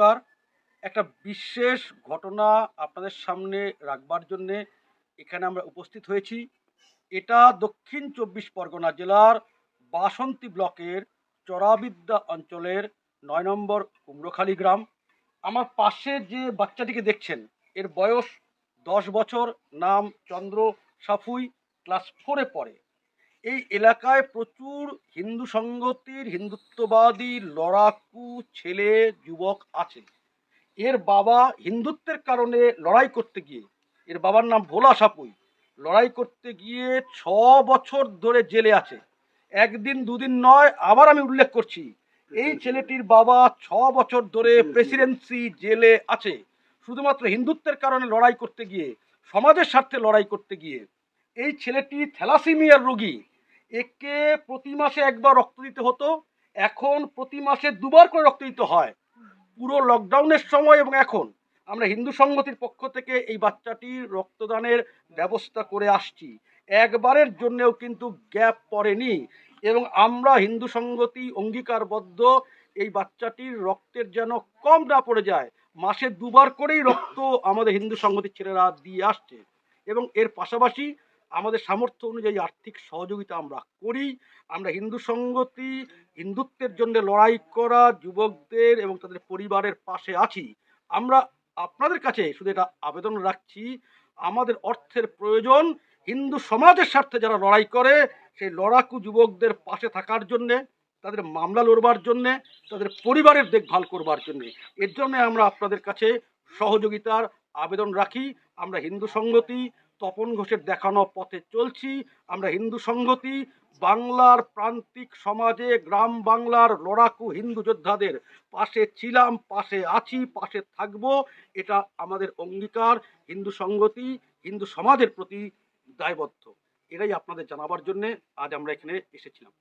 নমস্কার। একটা বিশেষ ঘটনা আপনাদের সামনে রাখবার জন্যে এখানে আমরা উপস্থিত হয়েছি। এটা দক্ষিণ চব্বিশ পরগনা জেলার বাসন্তী ব্লকের চরাবিদ্যা অঞ্চলের নয় নম্বর কুমড়োখালী গ্রাম। আমার পাশে যে বাচ্চাটিকে দেখছেন, এর বয়স দশ বছর, নাম চন্দ্র সাফুই, ক্লাস ফোরে পড়ে। এই এলাকায় প্রচুর হিন্দু সংগতির হিন্দুত্ববাদী, লড়াকু ছেলে যুবক আছে। এর বাবা হিন্দুত্বের কারণে লড়াই করতে গিয়ে, এর বাবার নাম ভোলা সাপুই, লড়াই করতে গিয়ে ছ বছর ধরে জেলে আছে। একদিন দুদিন নয়, আবার আমি উল্লেখ করছি, এই ছেলেটির বাবা ছ বছর ধরে প্রেসিডেন্সি জেলে আছে। শুধুমাত্র হিন্দুত্বের কারণে লড়াই করতে গিয়ে, সমাজের স্বার্থে লড়াই করতে গিয়ে, এই ছেলেটি থ্যালাসিমিয়ার রোগী। একে প্রতি মাসে একবার রক্ত দিতে হতো এখন প্রতি মাসে দুবার করে রক্ত দিতে হয়। পুরো লকডাউনের সময় এবং এখন। আমরা হিন্দু সংগতির পক্ষ থেকে এই বাচ্চাটির রক্তদানের ব্যবস্থা করে আসছি। একবারের জন্যেও কিন্তু গ্যাপ পড়েনি এবং আমরা হিন্দু সংগতি অঙ্গীকারবদ্ধ এই বাচ্চাটির রক্তের যেন কম না পড়ে যায়, মাসে দুবার করেই রক্ত আমাদের হিন্দু সংগতির ছেলেরা দিয়ে আসছে। এবং এর পাশাপাশি আমাদের সামর্থ্য অনুযায়ী আর্থিক সহযোগিতা আমরা করি। আমরা হিন্দু সংগতি হিন্দুত্বের জন্য লড়াই করা, যুবকদের এবং তাদের পরিবারের পাশে আছি। আমরা আপনাদের কাছে শুধু এটা আবেদন রাখছি, আমাদের অর্থের প্রয়োজন। হিন্দু সমাজের স্বার্থে যারা লড়াই করে, সেই লড়াকু যুবকদের পাশে থাকার জন্যে, তাদের মামলা লড়বার জন্যে, তাদের পরিবারের দেখভাল করবার জন্যে। এর জন্য আমরা আপনাদের কাছে সহযোগিতার আবেদন রাখি। আমরা হিন্দু সংগতি তপন ঘোষের দেখানো পথে চলছি। আমরা হিন্দু সংগতি বাংলার প্রান্তিক সমাজে, গ্রাম বাংলার লড়াকু হিন্দু যোদ্ধাদের পাশে ছিলাম, পাশে আছি, পাশে থাকব, এটা আমাদের অঙ্গীকার। হিন্দু সংগতি হিন্দু সমাজের প্রতি দায়বদ্ধ। এটাই আপনাদের জানাবার জন্যে আজ আমরা এখানে এসেছিলাম।